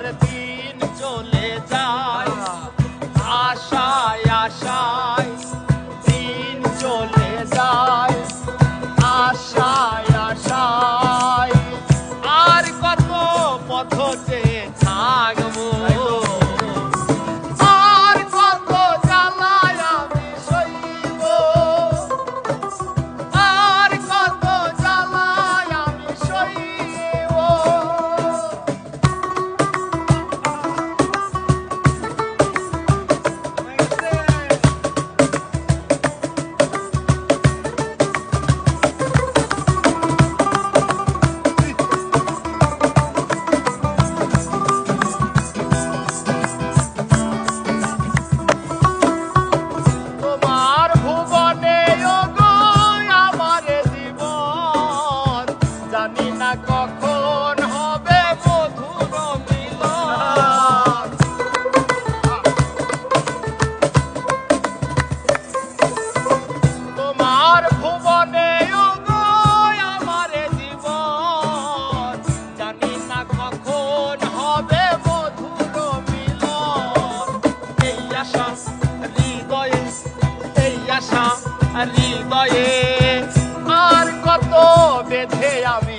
তার দিন চলে ভুবনে আমারে জীবন। হবে মধুর মিলন। এই আশা হৃদয়ে, এই আশা হৃদয়ে, আর কত বেঁধে আমি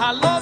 আরে